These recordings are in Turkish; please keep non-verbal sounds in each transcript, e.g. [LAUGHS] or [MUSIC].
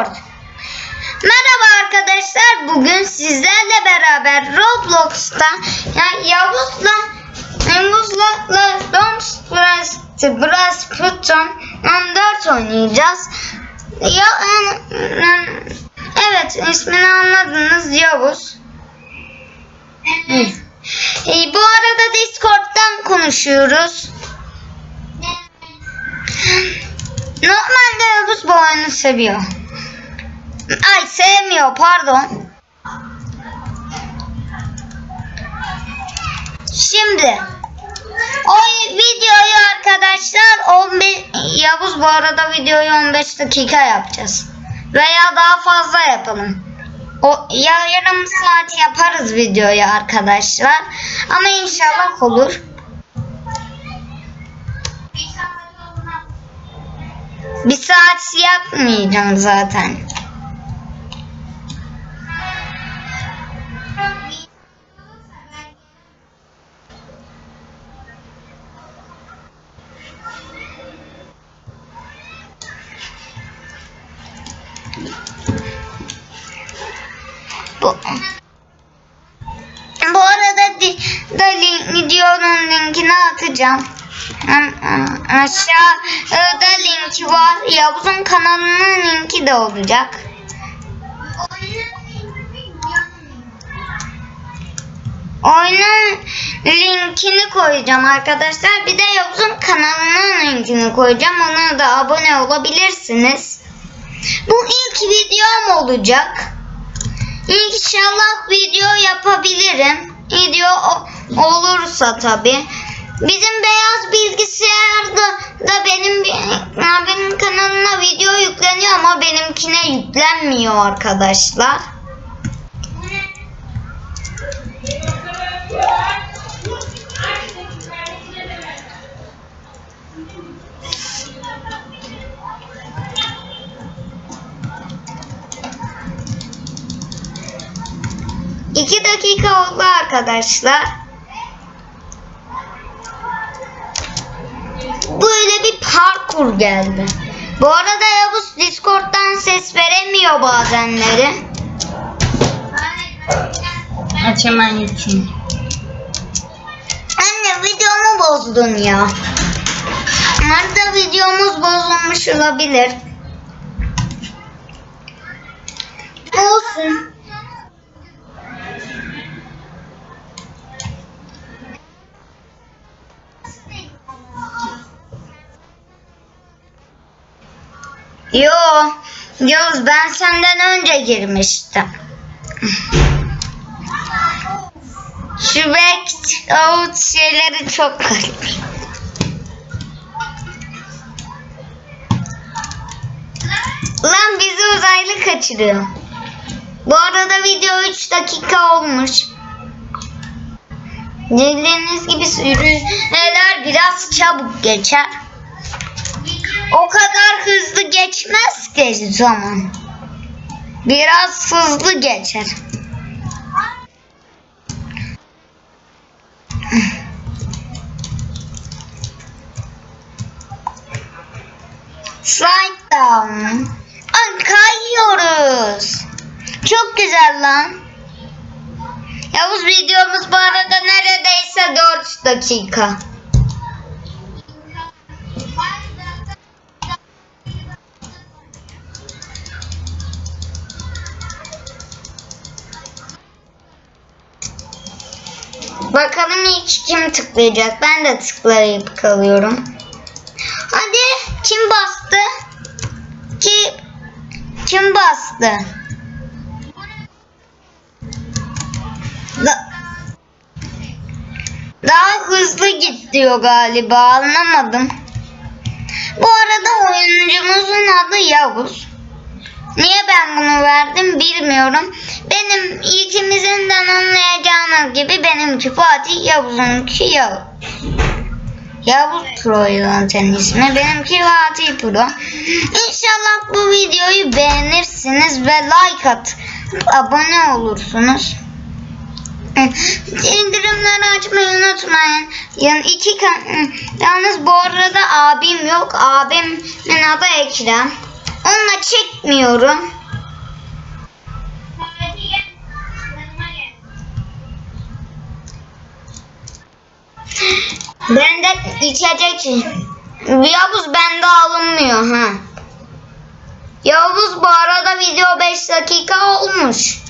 Discord. Merhaba arkadaşlar. Bugün sizlerle beraber Roblox'ta yani Yavuz'la Yavuz'la Doms Brass Pluton 14 oynayacağız. Ya, evet ismini anladınız Yavuz. E, bu arada Discord'dan konuşuyoruz. Normalde Yavuz bu oyunu seviyor. Ay sevmiyor pardon. Şimdi o videoyu arkadaşlar 15 Yavuz bu arada videoyu 15 dakika yapacağız. Veya daha fazla yapalım. O ya yarım saat yaparız videoyu arkadaşlar. Ama inşallah olur. Bir saat yapmayacağım zaten. Bu, bu arada di, da link, videonun linkini atacağım. Aşağıda linki var. Yavuz'un kanalının linki de olacak. Oyunun linkini koyacağım arkadaşlar. Bir de Yavuz'un kanalının linkini koyacağım. Ona da abone olabilirsiniz. Bu ilk videom olacak. İnşallah video yapabilirim. Video olursa tabi. Bizim beyaz bilgisayarda da benim benim kanalına video yükleniyor ama benimkine yüklenmiyor arkadaşlar. İki dakika oldu arkadaşlar. Böyle bir parkur geldi. Bu arada Yavuz Discord'dan ses veremiyor bazenleri. Aç hemen için. Anne videomu bozdun ya. Arada videomuz bozulmuş olabilir. Olsun. Yo, Yavuz ben senden önce girmiştim. Şu back out şeyleri çok garip. Lan bizi uzaylı kaçırıyor. Bu arada video 3 dakika olmuş. Dediğiniz gibi sürüler biraz çabuk geçer. Geçmez ki zaman. Biraz hızlı geçer. Slide down. Ay kayıyoruz. Çok güzel lan. Yavuz videomuz bu arada neredeyse 4 dakika. Bakalım ilk kim tıklayacak. Ben de tıklayıp kalıyorum. Hadi kim bastı? Kim kim bastı? Da- daha hızlı git diyor galiba anlamadım. Bu arada oyuncumuzun adı Yavuz. Niye ben bunu verdim bilmiyorum. Benim ikimizin de anlayacağınız gibi benimki Fatih Yavuz'unki Yavuz. Yavuz Pro zaten ismi. Benimki Fatih Pro. İnşallah bu videoyu beğenirsiniz ve like at. Abone olursunuz. İndirimleri açmayı unutmayın. Yani iki kan yalnız bu arada abim yok. Abimin adı Ekrem. Onunla çekmiyorum. Bende içecek Yavuz bende alınmıyor ha. Yavuz bu arada video 5 dakika olmuş.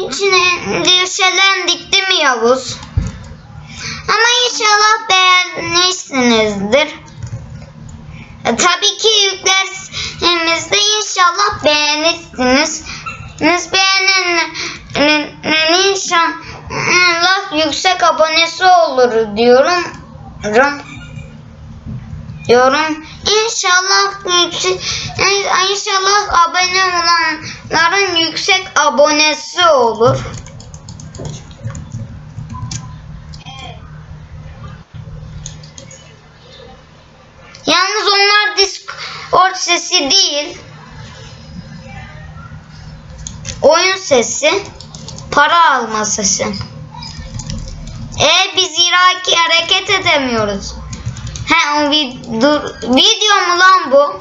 Bozulduğu için endişelendik değil mi Yavuz? Ama inşallah beğenmişsinizdir. E, tabii ki yüklerimizde inşallah beğenirsiniz. Siz beğenen inşallah yüksek abonesi olur diyorum. Diyorum. İnşallah inşallah abone olanların yüksek abonesi olur. Yalnız onlar Discord sesi değil. Oyun sesi. Para alma sesi. E biz iraki hareket edemiyoruz. He o vid dur, video mu lan bu?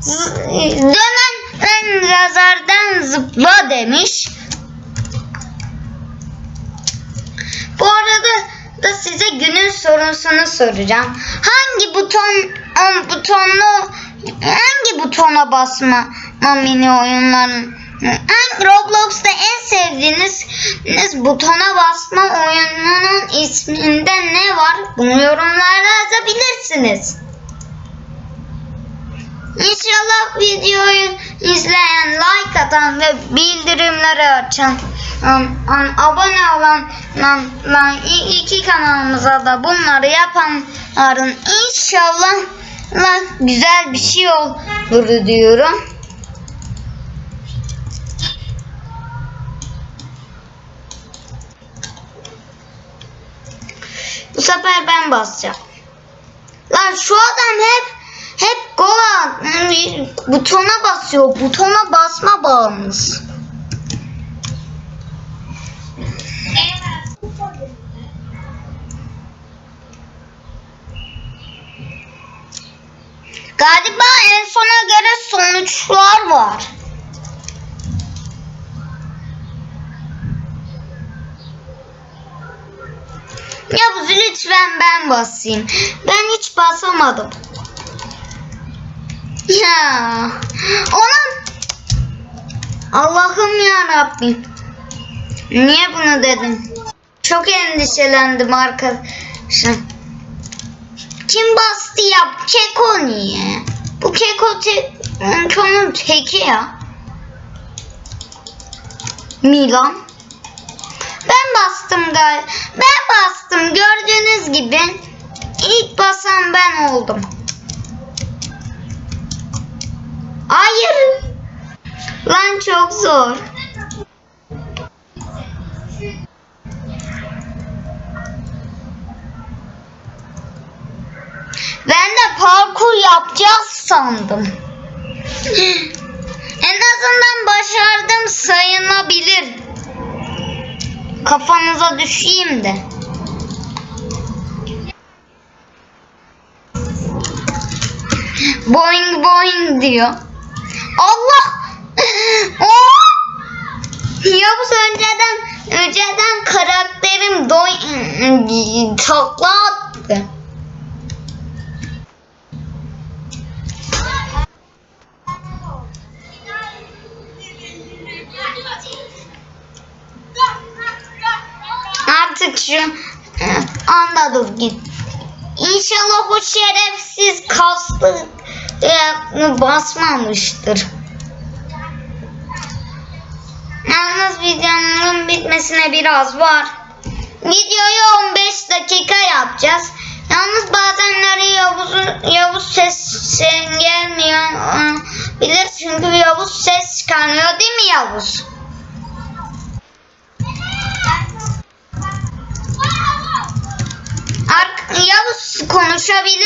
Z dönen yazardan zıpla demiş. Bu arada da size günün sorusunu soracağım. Hangi buton on butonlu hangi butona basma mini oyunların hangi sevdiğiniz butona basma oyununun isminde ne var? Bunu yorumlara yazabilirsiniz. İnşallah videoyu izleyen, like atan ve bildirimleri açan, um, um, abone olan um, um, iki kanalımıza da bunları yapanların inşallah la, güzel bir şey olur diyorum. Sefer ben basacağım. Lan şu adam hep hep gola butona basıyor. Butona basma bağımız. Galiba en sona göre sonuçlar var. Yavuz lütfen ben basayım. Ben hiç basamadım. Ya ona Allah'ım ya Rabbim. Niye bunu dedim? Çok endişelendim arkadaşlar. Kim bastı ya? Keko niye? Bu Keko te Keko'nun teki ya. Milan. Ben bastım gal. Ben bastım. Gördüğünüz gibi ilk basan ben oldum. Hayır. Lan çok zor. Ben de parkur yapacağız sandım. en azından başardım sayılabilir. Kafanıza düşeyim de. Boing boing diyor. Allah! [LAUGHS] Oh! Yavuz önceden önceden karakterim doy takla attı. Artık şu e, anda dur git. İnşallah o şerefsiz kaslı Diğerini basmamıştır. Yalnız videonun bitmesine biraz var. Videoyu 15 dakika yapacağız. Yalnız bazenleri Yavuz'un Yavuz sesin gelmiyor e, bilir çünkü Yavuz ses çıkarmıyor değil mi Yavuz? Ar Yavuz konuşabilir.